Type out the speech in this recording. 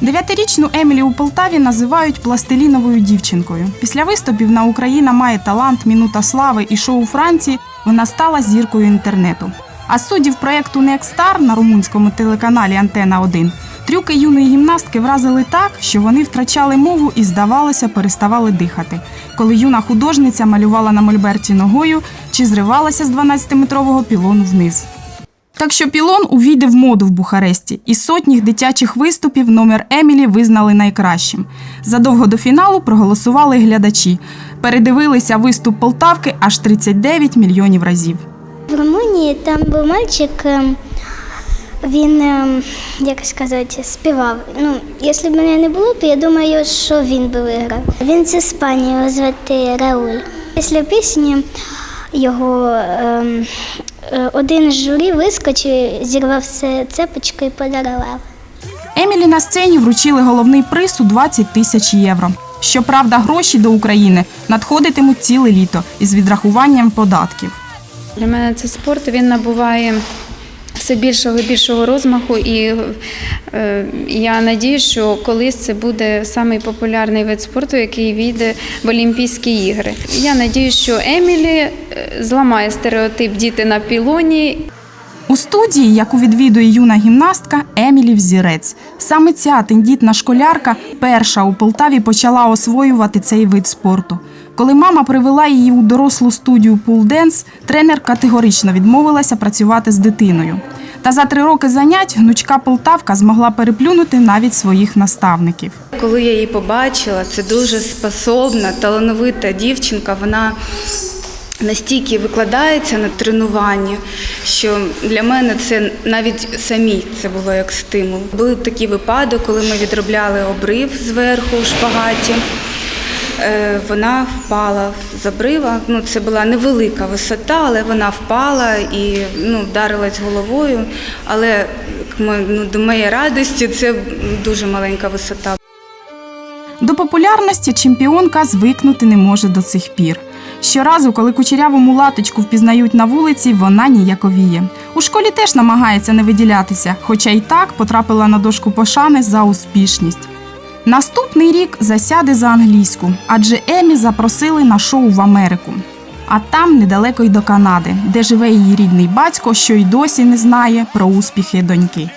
Дев'ятирічну Емілі у Полтаві називають пластиліновою дівчинкою. Після виступів на Україна має талант, мінута слави і шоу Франції. Вона стала зіркою інтернету. А суддів проєкту Некстар на румунському телеканалі Антена 1 трюки юної гімнастки вразили так, що вони втрачали мову і, здавалося, переставали дихати. Коли юна художниця малювала на мольберті ногою чи зривалася з 12-метрового пілону вниз. Так що пілон увійде в моду в Бухаресті, і сотні дитячих виступів номер Емілі визнали найкращим. Задовго до фіналу проголосували глядачі. Передивилися виступ Полтавки аж 39 мільйонів разів. В Румунії там був мальчик, ем, він, ем, як сказати, співав. Ну, якщо б мене не було, то я думаю, що він би виграв. Він з Іспанії, звати Рауль. Після пісні його ем, е, один з журі вискочив, зірвав все цепочку і подарував. Емілі на сцені вручили головний приз у 20 тисяч євро. Щоправда, гроші до України надходитимуть ціле літо із відрахуванням податків. Для мене це спорт він набуває все більшого і більшого розмаху, і е, я надію, що колись це буде самий популярний вид спорту, який війде в Олімпійські ігри. Я надію, що Емілі е, зламає стереотип діти на пілоні У студії, яку відвідує юна гімнастка, Емілі Взірець. Саме ця тендітна школярка перша у Полтаві почала освоювати цей вид спорту. Коли мама привела її у дорослу студію пулденс, тренер категорично відмовилася працювати з дитиною. Та за три роки занять гнучка Полтавка змогла переплюнути навіть своїх наставників. Коли я її побачила, це дуже способна, талановита дівчинка. Вона настільки викладається на тренуванні, що для мене це навіть самі це було як стимул. Були такі випадки, коли ми відробляли обрив зверху у шпагаті. Е, Вона впала з обрива. Ну, це була невелика висота, але вона впала і ну, вдарилась головою. Але ну, до моєї радості це дуже маленька висота. До популярності чемпіонка звикнути не може до цих пір. Щоразу, коли кучеряву мулаточку впізнають на вулиці, вона ніяковіє. У школі теж намагається не виділятися, хоча й так потрапила на дошку пошани за успішність. Наступний рік засяде за англійську, адже Емі запросили на шоу в Америку. А там недалеко й до Канади, де живе її рідний батько, що й досі не знає про успіхи доньки.